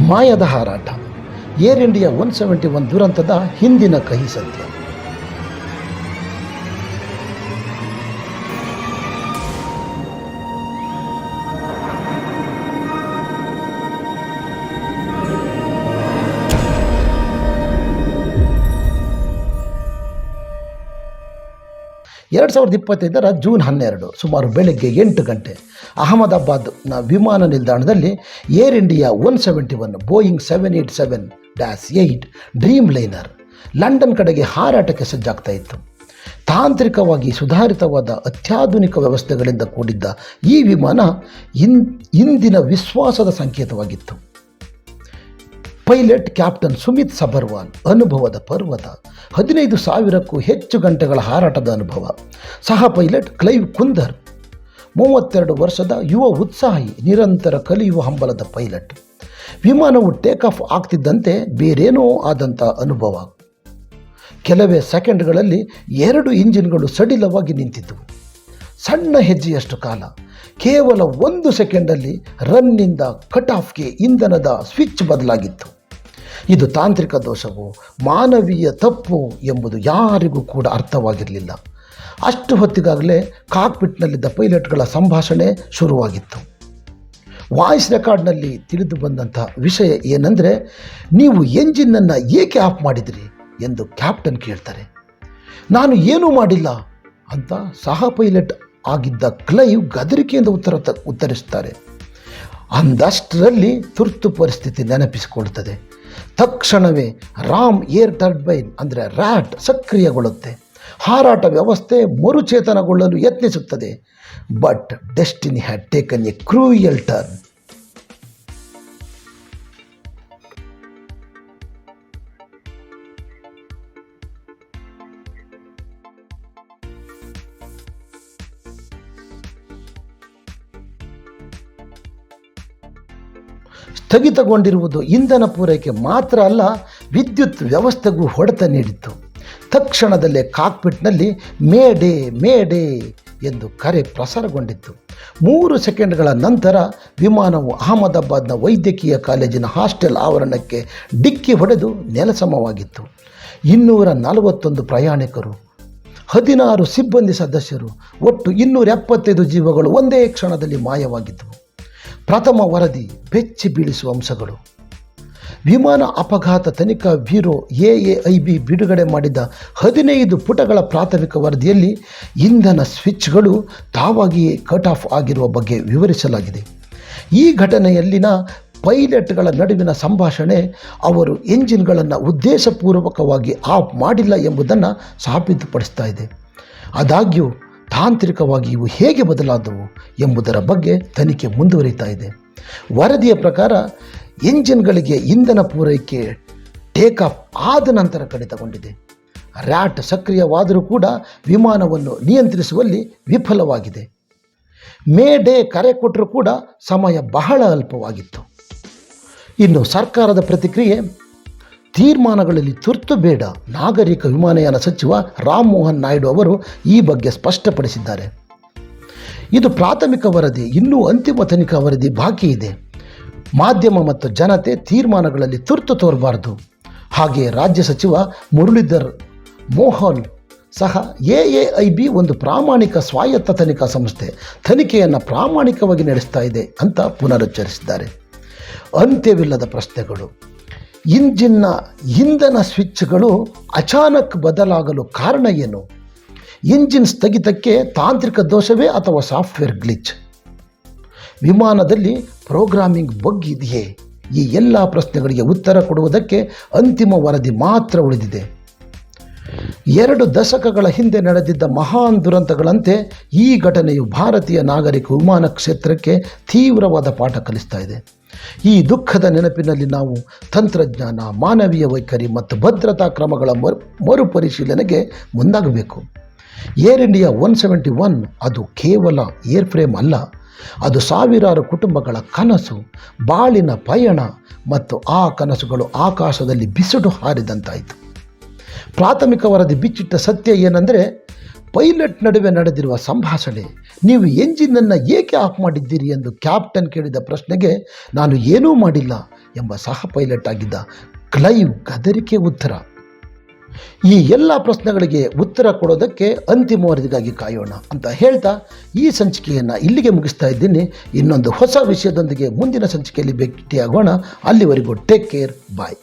ಮಾಯದ ಹಾರಾಟ. Air India one seventy one ದುರಂತದ ಹಿಂದಿನ ಕಹಿ ಸತ್ಯ. ಎರಡು ಸಾವಿರದ ಇಪ್ಪತ್ತೈದರ ಜೂನ್ ಹನ್ನೆರಡು ಸುಮಾರು ಬೆಳಗ್ಗೆ ಎಂಟು ಗಂಟೆ ಅಹಮದಾಬಾದ್ನ ವಿಮಾನ ನಿಲ್ದಾಣದಲ್ಲಿ air India one seventy one Boeing seven eight seven dash eight Dreamliner London ಕಡೆಗೆ ಹಾರಾಟಕ್ಕೆ ಸಜ್ಜಾಗ್ತಾ ಇತ್ತು. ತಾಂತ್ರಿಕವಾಗಿ ಸುಧಾರಿತವಾದ ಅತ್ಯಾಧುನಿಕ ವ್ಯವಸ್ಥೆಗಳಿಂದ ಕೂಡಿದ್ದ ಈ ವಿಮಾನ ಇಂದಿನ ವಿಶ್ವಾಸದ ಸಂಕೇತವಾಗಿತ್ತು. ಪೈಲಟ್ ಕ್ಯಾಪ್ಟನ್ ಸುಮಿತ್ ಸಬರ್ವಾಲ್ ಅನುಭವದ ಪರ್ವತ. ಹದಿನೈದು ಸಾವಿರಕ್ಕೂ ಹೆಚ್ಚು ಗಂಟೆಗಳ ಹಾರಾಟದ ಅನುಭವ. ಸಹ ಪೈಲಟ್ ಕ್ಲೈವ್ ಕುಂದರ್. ಮೂವತ್ತೆರಡು ವರ್ಷದ ಯುವ ಉತ್ಸಾಹಿ, ನಿರಂತರ ಕಲಿಯುವ ಹಂಬಲದ ಪೈಲಟ್. ವಿಮಾನವು ಟೇಕ್ ಆಫ್ ಆಗ್ತಿದ್ದಂತೆ ಬೇರೇನೋ ಆದಂಥ ಅನುಭವ. ಕೆಲವೇ ಸೆಕೆಂಡ್ಗಳಲ್ಲಿ ಎರಡು ಇಂಜಿನ್ಗಳು ಸಡಿಲವಾಗಿ ನಿಂತಿದ್ದವು ಸಣ್ಣ ಹೆಜ್ಜೆಯಷ್ಟು ಕಾಲ. ಕೇವಲ ಒಂದು ಸೆಕೆಂಡಲ್ಲಿ ರನ್ನಿಂದ ಕಟ್ ಆಫ್ಗೆ ಇಂಧನದ ಸ್ವಿಚ್ ಬದಲಾಗಿತ್ತು. ಇದು ತಾಂತ್ರಿಕ ದೋಷವು, ಮಾನವೀಯ ತಪ್ಪು ಎಂಬುದು ಯಾರಿಗೂ ಕೂಡ ಅರ್ಥವಾಗಿರಲಿಲ್ಲ. ಅಷ್ಟು ಹೊತ್ತಿಗಾಗಲೇ ಕಾಕ್ಪಿಟ್ನಲ್ಲಿದ್ದ ಪೈಲಟ್ಗಳ ಸಂಭಾಷಣೆ ಶುರುವಾಗಿತ್ತು. ವಾಯ್ಸ್ ರೆಕಾರ್ಡ್ನಲ್ಲಿ ತಿಳಿದು ಬಂದಂಥ ವಿಷಯ ಏನಂದರೆ, ನೀವು ಎಂಜಿನ್ನನ್ನು ಏಕೆ ಆಫ್ ಮಾಡಿದಿರಿ ಎಂದು ಕ್ಯಾಪ್ಟನ್ ಕೇಳ್ತಾರೆ. ನಾನು ಏನೂ ಮಾಡಿಲ್ಲ ಅಂತ ಸಹ ಪೈಲಟ್ ಆಗಿದ್ದ ಕ್ಲೈವ್ ಗದರಿಕೆಯಿಂದ ಉತ್ತರ ಉತ್ತರಿಸ್ತಾರೆ. ಅಂದಷ್ಟರಲ್ಲಿ ತುರ್ತು ಪರಿಸ್ಥಿತಿ ನೆನಪಿಸಿಕೊಳ್ತದೆ. ತಕ್ಷಣವೇ ರಾಮ್ ಏರ್ ಟರ್ಬೈನ್, ಅಂದರೆ ರ್ಯಾಟ್, ಸಕ್ರಿಯಗೊಳ್ಳುತ್ತೆ. ಹಾರಾಟ ವ್ಯವಸ್ಥೆ ಮರುಚೇತನಗೊಳ್ಳಲು ಯತ್ನಿಸುತ್ತದೆ. But destiny had taken a cruel turn ಸ್ಥಗಿತಗೊಂಡಿರುವುದು ಇಂಧನ ಪೂರೈಕೆ ಮಾತ್ರ ಅಲ್ಲ, ವಿದ್ಯುತ್ ವ್ಯವಸ್ಥೆಗೂ ಹೊಡೆತ ನೀಡಿತ್ತು. ತಕ್ಷಣದಲ್ಲೇ ಕಾಕ್ಪಿಟ್ನಲ್ಲಿ ಮೇ ಡೇ ಮೇ ಡೇ ಎಂದು ಕರೆ ಪ್ರಸಾರಗೊಂಡಿತ್ತು. ಮೂರು ಸೆಕೆಂಡ್ಗಳ ನಂತರ ವಿಮಾನವು ಅಹಮದಾಬಾದ್ನ ವೈದ್ಯಕೀಯ ಕಾಲೇಜಿನ ಹಾಸ್ಟೆಲ್ ಆವರಣಕ್ಕೆ ಡಿಕ್ಕಿ ಹೊಡೆದು ನೆಲಸಮವಾಗಿತ್ತು. ಇನ್ನೂರ ನಲವತ್ತೊಂದು ಪ್ರಯಾಣಿಕರು, ಹದಿನಾರು ಸಿಬ್ಬಂದಿ ಸದಸ್ಯರು, ಒಟ್ಟು ಇನ್ನೂರ ಎಪ್ಪತ್ತೈದು ಜೀವಗಳು ಒಂದೇ ಕ್ಷಣದಲ್ಲಿ ಮಾಯವಾಗಿದ್ದವು. ಪ್ರಥಮ ವರದಿ ಬೆಚ್ಚಿ ಬೀಳಿಸುವ ಅಂಶಗಳು. ವಿಮಾನ ಅಪಘಾತ ತನಿಖಾ bureau A A I B ಬಿಡುಗಡೆ ಮಾಡಿದ ಹದಿನೈದು ಪುಟಗಳ ಪ್ರಾಥಮಿಕ ವರದಿಯಲ್ಲಿ ಇಂಧನ ಸ್ವಿಚ್ಗಳು ತಾವಾಗಿಯೇ ಕಟ್ ಆಫ್ ಆಗಿರುವ ಬಗ್ಗೆ ವಿವರಿಸಲಾಗಿದೆ. ಈ ಘಟನೆಯಲ್ಲಿನ ಪೈಲಟ್ಗಳ ನಡುವಿನ ಸಂಭಾಷಣೆ ಅವರು ಎಂಜಿನ್ಗಳನ್ನು ಉದ್ದೇಶಪೂರ್ವಕವಾಗಿ ಆಫ್ ಮಾಡಿಲ್ಲ ಎಂಬುದನ್ನು ಸಾಬೀತುಪಡಿಸ್ತಾ ಇದೆ. ಆದಾಗ್ಯೂ ತಾಂತ್ರಿಕವಾಗಿ ಇವು ಹೇಗೆ ಬದಲಾದವು ಎಂಬುದರ ಬಗ್ಗೆ ತನಿಖೆ ಮುಂದುವರಿತಾ ಇದೆ. ವರದಿಯ ಪ್ರಕಾರ ಇಂಜಿನ್ಗಳಿಗೆ ಇಂಧನ ಪೂರೈಕೆ ಟೇಕ್ ಆಫ್ ಆದ ನಂತರ ಕಡಿತಗೊಂಡಿದೆ. ರ್ಯಾಟ್ ಸಕ್ರಿಯವಾದರೂ ಕೂಡ ವಿಮಾನವನ್ನು ನಿಯಂತ್ರಿಸುವಲ್ಲಿ ವಿಫಲವಾಗಿದೆ. ಮೇ ಡೇ ಕರೆ ಕೊಟ್ಟರೂ ಕೂಡ ಸಮಯ ಬಹಳ ಅಲ್ಪವಾಗಿತ್ತು. ಇನ್ನು ಸರ್ಕಾರದ ಪ್ರತಿಕ್ರಿಯೆ ತೀರ್ಮಾನಗಳಲ್ಲಿ ತುರ್ತು ಬೇಡ. ನಾಗರಿಕ ವಿಮಾನಯಾನ ಸಚಿವ ರಾಮ್ ಮೋಹನ್ ನಾಯ್ಡು ಅವರು ಈ ಬಗ್ಗೆ ಸ್ಪಷ್ಟಪಡಿಸಿದ್ದಾರೆ. ಇದು ಪ್ರಾಥಮಿಕ ವರದಿ, ಇನ್ನೂ ಅಂತಿಮ ತನಿಖಾ ವರದಿ ಬಾಕಿ ಇದೆ. ಮಾಧ್ಯಮ ಮತ್ತು ಜನತೆ ತೀರ್ಮಾನಗಳಲ್ಲಿ ತುರ್ತು ತೋರಬಾರದು. ಹಾಗೆ ರಾಜ್ಯ ಸಚಿವ ಮುರಳೀಧರ್ ಮೋಹನ್ ಸಹ ಎ ಎ ಐ ಬಿ ಒಂದು ಪ್ರಾಮಾಣಿಕ ಸ್ವಾಯತ್ತ ತನಿಖಾ ಸಂಸ್ಥೆ, ತನಿಖೆಯನ್ನು ಪ್ರಾಮಾಣಿಕವಾಗಿ ನಡೆಸ್ತಾ ಇದೆ ಅಂತ ಪುನರುಚ್ಚರಿಸಿದ್ದಾರೆ. ಅಂತ್ಯವಿಲ್ಲದ ಪ್ರಶ್ನೆಗಳು. ಇಂಜಿನ್ನ ಇಂಧನ ಸ್ವಿಚ್ಗಳು ಅಚಾನಕ್ ಬದಲಾಗಲು ಕಾರಣ ಏನು? ಇಂಜಿನ್ ಸ್ಥಗಿತಕ್ಕೆ ತಾಂತ್ರಿಕ ದೋಷವೇ ಅಥವಾ ಸಾಫ್ಟ್ವೇರ್ ಗ್ಲಿಚ್? ವಿಮಾನದಲ್ಲಿ ಪ್ರೋಗ್ರಾಮಿಂಗ್ ಬಗ್ ಇದೆಯೇ? ಈ ಎಲ್ಲ ಪ್ರಶ್ನೆಗಳಿಗೆ ಉತ್ತರ ಕೊಡುವುದಕ್ಕೆ ಅಂತಿಮ ವರದಿ ಮಾತ್ರ ಉಳಿದಿದೆ. ಎರಡು ದಶಕಗಳ ಹಿಂದೆ ನಡೆದಿದ್ದ ಮಹಾನ್ ದುರಂತಗಳಂತೆ ಈ ಘಟನೆಯು ಭಾರತೀಯ ನಾಗರಿಕ ವಿಮಾನ ಕ್ಷೇತ್ರಕ್ಕೆ ತೀವ್ರವಾದ ಪಾಠ ಕಲಿಸ್ತಾ ಇದೆ. ಈ ದುಃಖದ ನೆನಪಿನಲ್ಲಿ ನಾವು ತಂತ್ರಜ್ಞಾನ, ಮಾನವೀಯ ವೈಖರಿ ಮತ್ತು ಭದ್ರತಾ ಕ್ರಮಗಳ ಮರು, ಮರುಪರಿಶೀಲನೆಗೆ ಮುಂದಾಗಬೇಕು. Air India one seventy one ಅದು ಕೇವಲ ಏರ್ ಫ್ರೇಮ್ ಅಲ್ಲ, ಅದು ಸಾವಿರಾರು ಕುಟುಂಬಗಳ ಕನಸು, ಬಾಳಿನ ಪಯಣ ಮತ್ತು ಆ ಕನಸುಗಳು ಆಕಾಶದಲ್ಲಿ ಬಿಸಿಡು ಹಾರಿದಂತಾಯಿತು. ಪ್ರಾಥಮಿಕ ವರದಿ ಬಿಚ್ಚಿಟ್ಟ ಸತ್ಯ ಏನಂದರೆ ಪೈಲಟ್ ನಡುವೆ ನಡೆದಿರುವ ಸಂಭಾಷಣೆ, ನೀವು ಎಂಜಿನನ್ನು ಏಕೆ ಆಫ್ ಮಾಡಿದ್ದೀರಿ ಎಂದು ಕ್ಯಾಪ್ಟನ್ ಕೇಳಿದ ಪ್ರಶ್ನೆಗೆ ನಾನು ಏನೂ ಮಾಡಿಲ್ಲ ಎಂಬ ಸಹ ಪೈಲಟ್ ಆಗಿದ್ದ ಕ್ಲೈವ್ ಗದರಿಕೆ ಉತ್ತರ. ಈ ಎಲ್ಲ ಪ್ರಶ್ನೆಗಳಿಗೆ ಉತ್ತರ ಕೊಡೋದಕ್ಕೆ ಅಂತಿಮ ವರದಿಗಾಗಿ ಕಾಯೋಣ ಅಂತ ಹೇಳ್ತಾ ಈ ಸಂಚಿಕೆಯನ್ನು ಇಲ್ಲಿಗೆ ಮುಗಿಸ್ತಾ ಇದ್ದೀನಿ. ಇನ್ನೊಂದು ಹೊಸ ವಿಷಯದೊಂದಿಗೆ ಮುಂದಿನ ಸಂಚಿಕೆಯಲ್ಲಿ ಭೇಟಿಯಾಗೋಣ. ಅಲ್ಲಿವರೆಗೂ ಟೇಕ್ ಕೇರ್ ಬಾಯ್